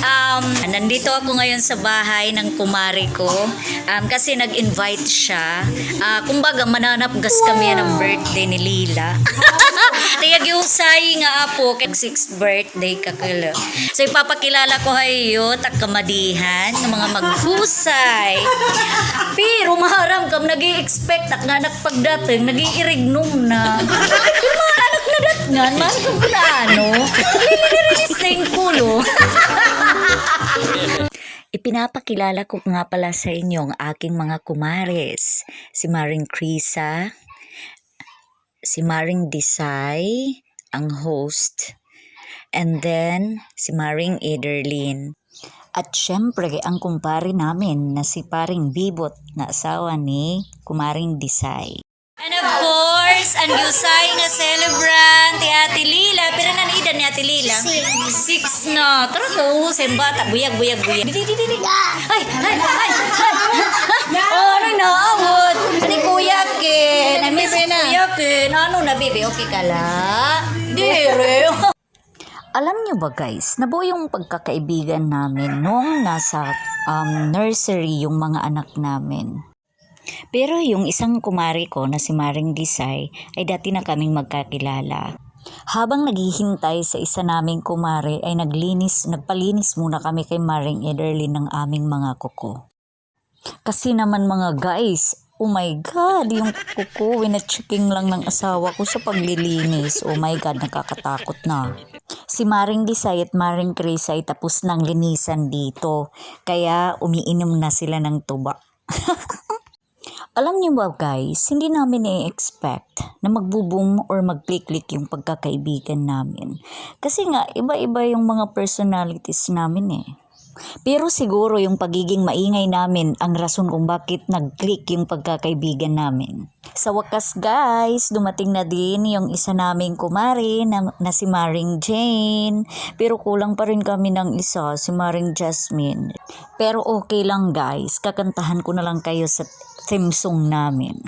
Um, nandito ako ngayon sa bahay ng kumari ko um, kasi nag-invite siya. Ah, kumbaga, mananapgas kami ng birthday ni Lila. Kaya giusay nga apo kay 6th birthday kakala. So ipapakilala ko hayo takamadihan ng mga maghusay. Pero maharam kam nag expect at nga nagpagdating nag-iirignum na. Pero mga anak na datngan, mahal ko na ano. Lilinis na yung kulo. Ipinapakilala ko nga pala sa inyo ang aking mga kumares. Si Maring Krisa, si Maring Desai, ang host, and then si Maring Ederlin. At syempre, ang kumpare namin na si Paring Bibot na asawa ni Kumaring Desai. And of course, ang Yusay nga celebrant, ni Ate Lila. Pero nanaidan ni Ate Lila? Six. Six na. Tara ko, bata. Buyag, buyag, buyag. Di, di, di, di. Ay, ay, ay, ay. Oh, ano na, awod. Ani kuya kin. I miss kuya kin. Ano na, baby? Okay ka la? Dire. Alam niyo ba guys, nabuo yung pagkakaibigan namin nung nasa um, nursery yung mga anak namin. Pero yung isang kumari ko na si Maring Disay ay dati na kaming magkakilala. Habang naghihintay sa isa naming kumare ay naglinis, nagpalinis muna kami kay Maring Ederlin ng aming mga kuko. Kasi naman mga guys, oh my God, yung kuko, winachiking lang ng asawa ko sa paglilinis. Oh my God, nakakatakot na. Si Maring Disay at Maring Chris ay tapos ng linisan dito. Kaya umiinom na sila ng tuba. Alam niyo ba guys, hindi namin i-expect na magbuboom or magklik-click yung pagkakaibigan namin. Kasi nga, iba-iba yung mga personalities namin eh. Pero siguro yung pagiging maingay namin ang rason kung bakit nag-click yung pagkakaibigan namin. Sa wakas guys, dumating na din yung isa naming kumari na, na si Maring Jane. Pero kulang pa rin kami ng isa, si Maring Jasmine. Pero okay lang guys, kakantahan ko na lang kayo sa theme song namin.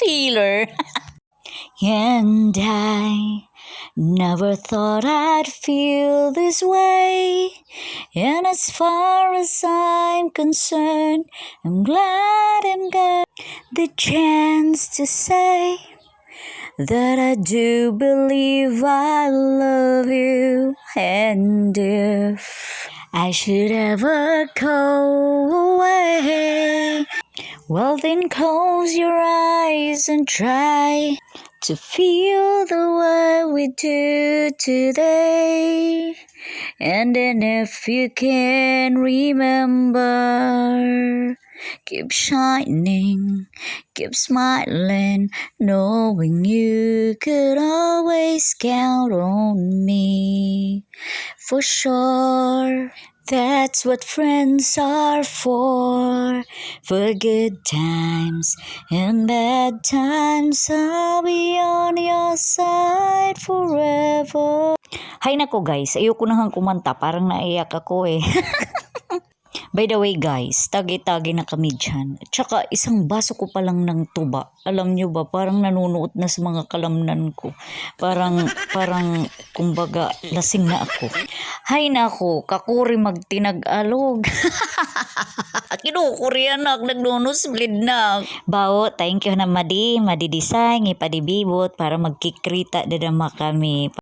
Feeler. And I never thought I'd feel this way. And as far as I'm concerned, I'm glad I'm got the chance to say that I do believe I love you. And if I should ever go away, well, then close your eyes and try to feel the way we do today. And then if you can remember, keep shining, keep smiling, knowing you could always count on me. For sure, that's what friends are for. For good times and bad times, I'll be on your side forever. Hay nako guys, ayoko na hang kumanta, parang naiyak ako eh. By the way guys, tagi-tagi na kami dyan. Tsaka isang baso ko pa lang ng tuba. Alam nyo ba, parang nanunuot na sa mga kalamnan ko. Parang, parang, kumbaga, lasing na ako. Hay nako, kakuri magtinag-alog. Kinukuri anak, nagnunos bleed na. Bao, thank you na madi, madidisay, ipadibibot para magkikrita dadama kami.